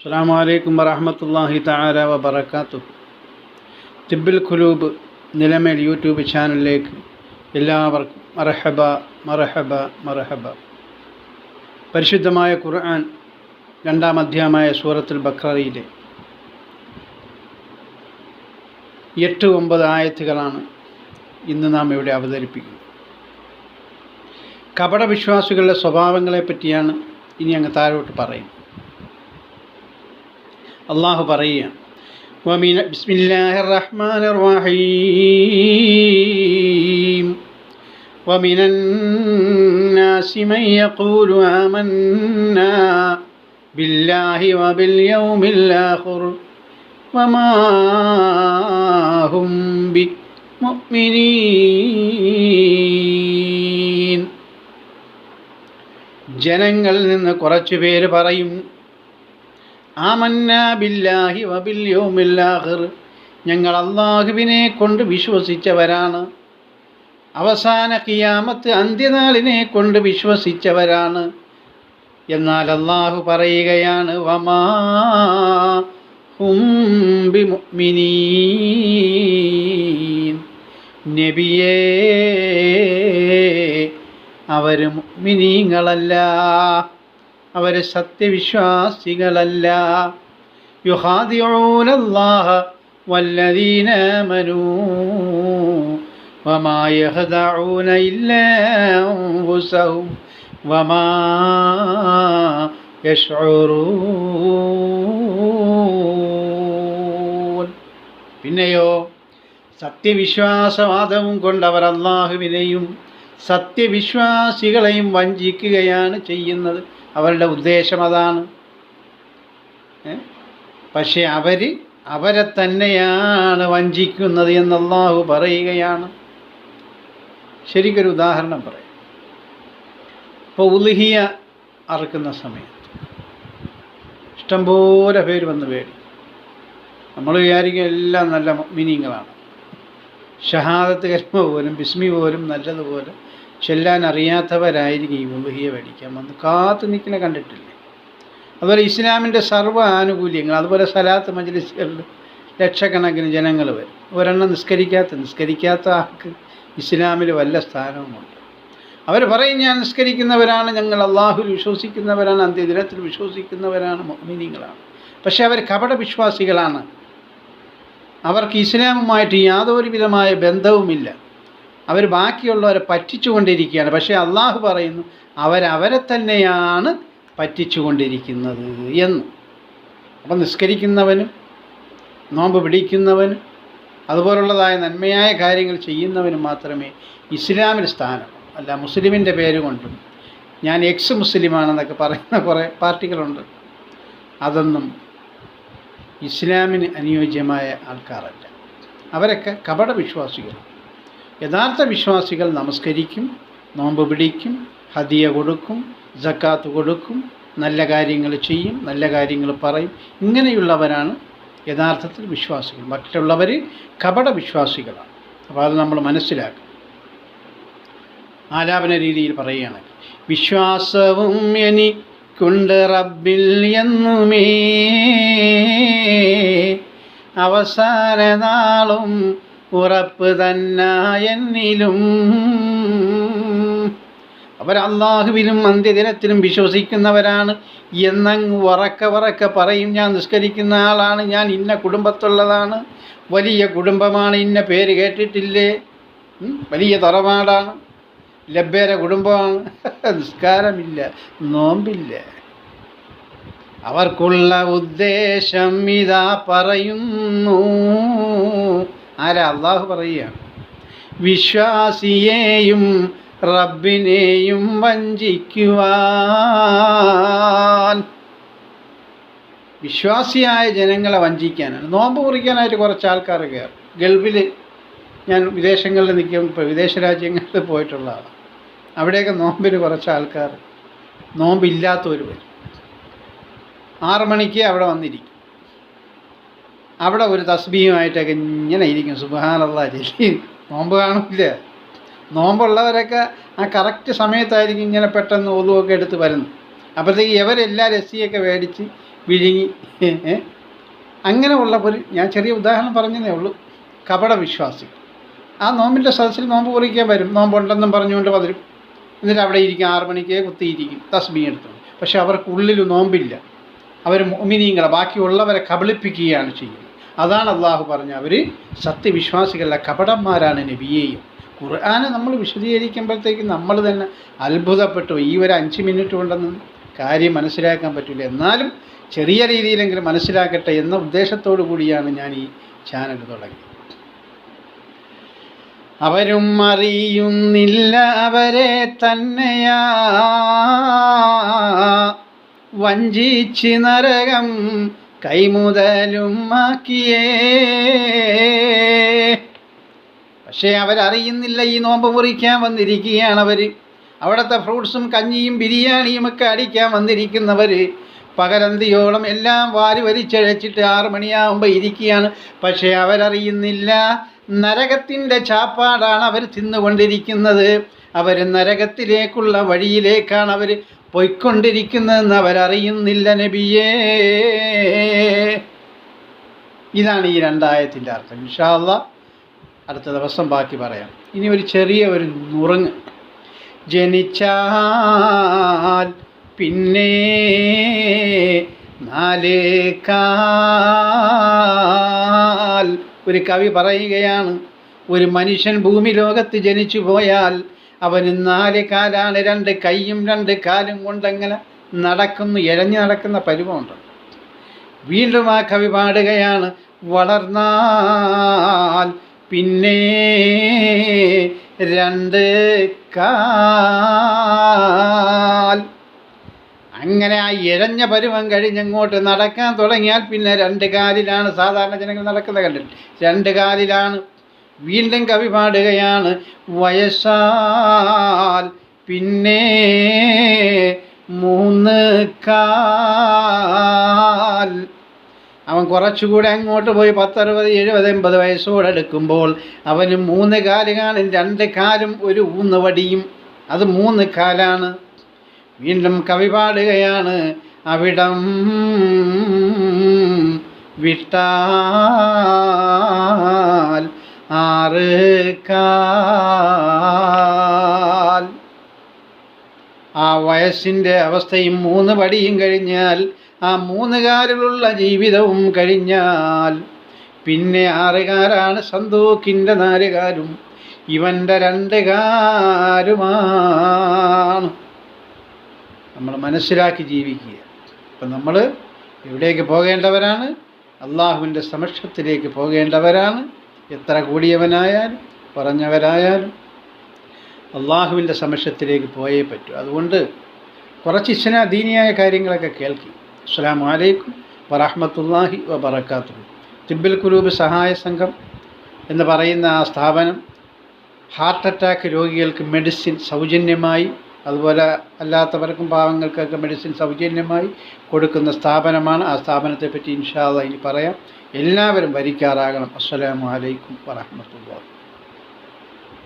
അസ്സാം വലൈക്കും വറഹമത്തല്ലാഹി താര വബറകാതുഹു. തിബിൽ ഖുലൂബ് നിലമേൽ യൂട്യൂബ് ചാനലിലേക്ക് എല്ലാവർക്കും മറഹബ മറഹബ മറഹബ പരിശുദ്ധമായ ഖുർആൻ രണ്ടാം അധ്യായമായ സൂറത്തുൽ ബക്രയിലെ എട്ട് ഒമ്പത് ആയത്തുകളാണ് ഇന്ന് നാം ഇവിടെ അവതരിപ്പിക്കുന്നത്. കപട വിശ്വാസികളുടെ സ്വഭാവങ്ങളെ പറ്റിയാണ് ഇനി അങ്ങ് താഴോട്ട് പറയുന്നത്. അള്ളാഹു പറയുക ومن بسم الله الرحمن الرحيم ومن الناس من يقول آمنا بالله وباليوم الآخر وما هم بمؤمنين ജനങ്ങളിൽ നിന്ന് കുറച്ചു പേര് പറയും ബില്ലാഹി വബിൽ യൗമില്ലാഹിർ. ഞങ്ങൾ അള്ളാഹുവിനെ കൊണ്ട് വിശ്വസിച്ചവരാണ്. അവസാന കിയാമത്ത് അന്ത്യനാളിനെ കൊണ്ട് വിശ്വസിച്ചവരാണ്. എന്നാൽ അള്ളാഹു പറയുകയാണ് വമാ നബിയേ അവർ മുഅ്മിനീങ്ങളല്ല. അവർ സത്യവിശ്വാസികളല്ല. യുഹാദിഊനല്ലാഹ വല്ലദീന ആമനൂ വമാ യഹ്ദഊന ഇല്ലാ അൻഫുസഹും വമാ യശ്ഉറൂൻ പിന്നെയോ സത്യവിശ്വാസവാദവും കൊണ്ടവർ അള്ളാഹുവിനെയും സത്യവിശ്വാസികളെയും വഞ്ചിക്കുകയാണ് ചെയ്യുന്നത്. അവരുടെ ഉദ്ദേശം അതാണ്. പക്ഷെ അവർ അവരെ തന്നെയാണ് വഞ്ചിക്കുന്നത് എന്ന് പറയുകയാണ്. ശരിക്കൊരു ഉദാഹരണം പറയാം. ഇപ്പോൾ ഉലുഹിയ അറക്കുന്ന സമയത്ത് ഇഷ്ടംപോലെ പേര് വന്ന് പേടി. നമ്മൾ വിചാരിക്കുക എല്ലാം നല്ല മീനിങ്ങളാണ്. ഷഹാദത്ത് കരുമ പോലും ബിസ്മി പോലും നല്ലതുപോലെ ചെല്ലാൻ അറിയാത്തവരായിരിക്കും ഈ ഉലുഹിയ പഠിക്കാൻ വന്ന് കാത്തു നിൽക്കുന്ന കണ്ടിട്ടില്ലേ? അതുപോലെ ഇസ്ലാമിന്റെ സർവ ആനുകൂല്യങ്ങൾ അതുപോലെ സലാത്ത് മജ്ലിസുകളിൽ ലക്ഷക്കണക്കിന് ജനങ്ങൾ വരും. ഒരെണ്ണം നിസ്കരിക്കാത്ത നിസ്കരിക്കാത്ത ആൾക്ക് ഇസ്ലാമിൽ വല്ല സ്ഥാനവുമുണ്ട്. അവർ പറയും ഞാൻ നിസ്കരിക്കുന്നവരാണ് ഞങ്ങൾ അള്ളാഹുൽ വിശ്വസിക്കുന്നവരാണ് അന്ത്യദിനത്തിൽ വിശ്വസിക്കുന്നവരാണ് മോമിനികളാണ് പക്ഷേ അവർ കപട വിശ്വാസികളാണ് അവർക്ക് ഇസ്ലാമുമായിട്ട് യാതൊരു വിധമായ ബന്ധവുമില്ല. അവർ ബാക്കിയുള്ളവരെ പറ്റിച്ചുകൊണ്ടിരിക്കുകയാണ്. പക്ഷേ അള്ളാഹു പറയുന്നു അവരവരെ തന്നെയാണ് പറ്റിച്ചുകൊണ്ടിരിക്കുന്നത് എന്ന്. അപ്പം നിസ്കരിക്കുന്നവനും നോമ്പ് പിടിക്കുന്നവനും അതുപോലുള്ളതായ നന്മയായ കാര്യങ്ങൾ ചെയ്യുന്നവനും മാത്രമേ ഇസ്ലാമിൽ സ്ഥാനം. അല്ല മുസ്ലിമിന്റെ പേര് കൊണ്ടും ഞാൻ എക്സ് മുസ്ലിമാണെന്നൊക്കെ പറയുന്ന കുറേ പാർട്ടികളുണ്ട്. അതൊന്നും ഇസ്ലാമിന് അനുയോജ്യമായ ആൾക്കാരല്ല. അവരൊക്കെ കപട വിശ്വാസികൾ യഥാർത്ഥ വിശ്വാസികൾ നമസ്കരിക്കും നോമ്പ് പിടിക്കും ഹദിയ കൊടുക്കും ജക്കാത്ത് കൊടുക്കും നല്ല കാര്യങ്ങൾ ചെയ്യും നല്ല കാര്യങ്ങൾ പറയും. ഇങ്ങനെയുള്ളവരാണ് യഥാർത്ഥത്തിൽ വിശ്വാസികൾ. മറ്റുള്ളവർ കപട വിശ്വാസികളാണ്. അപ്പോൾ അത് നമ്മൾ മനസ്സിലാക്കും. ആലാപന രീതിയിൽ പറയുകയാണെങ്കിൽ വിശ്വാസവും എനിക്കുണ്ട് റബ്ബിൽ എന്നുമേ. അവസാന നാളും ഉറപ്പ് തന്നായെന്നിലും. അവർ അള്ളാഹുവിലും അന്ത്യദിനത്തിലും വിശ്വസിക്കുന്നവരാണ് എന്നങ്ങ് ഉറക്ക ഉറക്ക പറയും. ഞാൻ നിസ്കരിക്കുന്ന ആളാണ്. ഞാൻ ഇന്ന കുടുംബത്തുള്ളതാണ്. വലിയ കുടുംബമാണ്. ഇന്ന പേര് കേട്ടിട്ടില്ലേ? വലിയ തറവാടാണ്. ലബ്ബേര കുടുംബമാണ്. നിസ്കാരമില്ല. നോമ്പില്ല. അവർക്കുള്ള ഉദ്ദേശം ഇതാ പറയുന്നു. ആരാ? അള്ളാഹു പറയുകയാണ്. വിശ്വാസിയെയും റബ്ബിനെയും വഞ്ചിക്കുവാൻ. വിശ്വാസിയായ ജനങ്ങളെ വഞ്ചിക്കാനാണ്. നോമ്പ് കുറിക്കാനായിട്ട് കുറച്ച് ആൾക്കാർ കയറും. ഗൾഫിൽ ഞാൻ വിദേശങ്ങളിൽ നിൽക്കും ഇപ്പോൾ വിദേശ രാജ്യങ്ങളിൽ പോയിട്ടുള്ളതാണ് അവിടെയൊക്കെ നോമ്പിന് കുറച്ച് ആൾക്കാർ നോമ്പില്ലാത്തവർ വരും. ആറ് മണിക്ക് അവിടെ വന്നിരിക്കും. അവിടെ ഒരു തസ്ബീയുമായിട്ടൊക്കെ ഇങ്ങനെ ഇരിക്കും. സുബാനുള്ള ചെല്ലി. നോമ്പ് കാണില്ല? നോമ്പുള്ളവരൊക്കെ ആ കറക്റ്റ് സമയത്തായിരിക്കും ഇങ്ങനെ പെട്ടെന്ന് ഒതുവൊക്കെ എടുത്ത് വരുന്നത്. അപ്പോഴത്തേക്ക് ഇവരെല്ലാ രസിയൊക്കെ മേടിച്ച് വിഴുങ്ങി? അങ്ങനെ ഉള്ള ഒരു ഞാൻ ചെറിയ ഉദാഹരണം പറഞ്ഞതേ ഉള്ളൂ. കപട വിശ്വാസി ആ നോമ്പിന്റെ സദസ്സിൽ നോമ്പ് കുറിക്കാൻ വരും. നോമ്പുണ്ടെന്നും പറഞ്ഞുകൊണ്ട് വരും. എന്നിട്ട് അവിടെ ഇരിക്കും ആറു മണിക്ക് കുത്തിയിരിക്കും തസ്ബീ എടുത്തു. പക്ഷെ അവർക്കുള്ളിൽ നോമ്പില്ല. അവർ മോമിനിയങ്ങളെ ബാക്കിയുള്ളവരെ കബളിപ്പിക്കുകയാണ് ചെയ്യുന്നത്. അതാണ് അള്ളാഹു പറഞ്ഞ അവർ സത്യവിശ്വാസികളല്ല കപടന്മാരാണ് നബിയെയും. ഖുർആാനെ നമ്മൾ വിശദീകരിക്കുമ്പോഴത്തേക്ക് നമ്മൾ തന്നെ അത്ഭുതപ്പെട്ടു. ഈ ഒരു അഞ്ച് മിനിറ്റ് കൊണ്ടൊന്നും കാര്യം മനസ്സിലാക്കാൻ പറ്റില്ല എന്നാലും ചെറിയ രീതിയിലെങ്കിലും മനസ്സിലാക്കട്ടെ എന്ന ഉദ്ദേശത്തോടു കൂടിയാണ് ഞാൻ ഈ ചാനൽ തുടങ്ങിയത്. അവരും അറിയുന്നില്ല അവരെ തന്നെയാ വഞ്ചിച്ച് നരകം കൈമുതലും ആക്കിയേ. പക്ഷേ അവരറിയുന്നില്ല ഈ നോമ്പ് മുറിക്കാൻ വന്നിരിക്കുകയാണ് അവർ അവിടുത്തെ ഫ്രൂട്ട്സും കഞ്ഞിയും ബിരിയാണിയും ഒക്കെ അടിക്കാൻ വന്നിരിക്കുന്നവർ പകരന്തിയോളം എല്ലാം വാരി വലിച്ചഴച്ചിട്ട് ആറ് മണിയാകുമ്പോൾ ഇരിക്കുകയാണ്. പക്ഷേ അവരറിയുന്നില്ല. നരകത്തിന്റെ ചാപ്പാടാണ് അവർ തിന്നുകൊണ്ടിരിക്കുന്നത്. അവർ നരകത്തിലേക്കുള്ള വഴിയിലേക്കാണ് അവർ പൊയ്ക്കൊണ്ടിരിക്കുന്നതെന്ന് അവരറിയുന്നില്ല നബിയേ. ഇതാണ് ഈ രണ്ടായത്തിന്റെ അർത്ഥം. ഇൻഷാല്ല അടുത്ത ദിവസം ബാക്കി പറയാം. ഇനി ഒരു ചെറിയ ഒരു നുറുങ്ങ്. ജനിച്ചാൽ പിന്നെ നാലേക്കാൽ ഒരു കവി പറയുകയാണ് ഒരു മനുഷ്യൻ ഭൂമി ലോകത്ത് ജനിച്ചു പോയാൽ അവന് നാല് കാലാണ് രണ്ട് കൈയും രണ്ട് കാലും കൊണ്ടങ്ങനെ നടക്കുന്നു ഇഴഞ്ഞു നടക്കുന്ന പരുവമുണ്ട്. വീണ്ടും ആ കവി പാടുകയാണ് വളർന്നാൽ പിന്നെ രണ്ട് കാൽ. അങ്ങനെ ആ ഇഴഞ്ഞ പരുവം കഴിഞ്ഞങ്ങോട്ട് നടക്കാൻ തുടങ്ങിയാൽ പിന്നെ രണ്ട് കാലിലാണ് സാധാരണ ജനങ്ങൾ നടക്കുന്നത് കണ്ടിട്ട് രണ്ട് കാലിലാണ് വീണ്ടും കവി പാടുകയാണ്. വയസ്സാൽ പിന്നെ മൂന്ന് കാൽ. അവൻ കുറച്ചുകൂടെ അങ്ങോട്ട് പോയി പത്തറുപത് എഴുപത് എൺപത് വയസ്സോടെടുക്കുമ്പോൾ അവന് മൂന്ന് കാൽ കാണും രണ്ട് കാലും ഒരു ഊന്ന് വടിയും അത് മൂന്ന് കാലാണ്. വീണ്ടും കവി പാടുകയാണ്. അവിടം വിട്ടാൽ വയസ്സിന്റെ അവസ്ഥയും മൂന്ന് പടിയും കഴിഞ്ഞാൽ ആ മൂന്നുകാരിലുള്ള ജീവിതവും കഴിഞ്ഞാൽ പിന്നെ ആറുകാരാണ് സന്തൂക്കിന്റെ നാലുകാരും. ഇവന്റെ രണ്ട് കാരുമാണ് നമ്മൾ മനസ്സിലാക്കി ജീവിക്കുക. അപ്പം നമ്മൾ എവിടേക്ക് പോകേണ്ടവരാണ്? അള്ളാഹുവിന്റെ സമക്ഷത്തിലേക്ക് പോകേണ്ടവരാണ്. എത്ര കൂടിയവനായാലും കുറഞ്ഞവരായാലും അള്ളാഹുവിന്റെ സമക്ഷത്തിലേക്ക് പോയേ പറ്റൂ. അതുകൊണ്ട് കുറച്ച് ഇസ്ലാ ദീനിയായ കാര്യങ്ങളൊക്കെ കേൾക്കി. അസ്സാം വലൈക്കും വറഹമത്തല്ലാഹി വബർക്കാത്തു തിബിൽ കുലൂബ് സഹായ സംഘം എന്ന് പറയുന്ന ആ സ്ഥാപനം ഹാർട്ട് അറ്റാക്ക് രോഗികൾക്ക് മെഡിസിൻ സൗജന്യമായി അതുപോലെ അല്ലാത്തവർക്കും പാവങ്ങൾക്കൊക്കെ മെഡിസിൻ സൗജന്യമായി കൊടുക്കുന്ന സ്ഥാപനമാണ്. ആ സ്ഥാപനത്തെപ്പറ്റി ഇൻഷാല്ല ഇനി പറയാം. എല്ലാവരും വരിക്കാറാകണം അസ്സലാമു അലൈക്കും വറഹമത്തുള്ള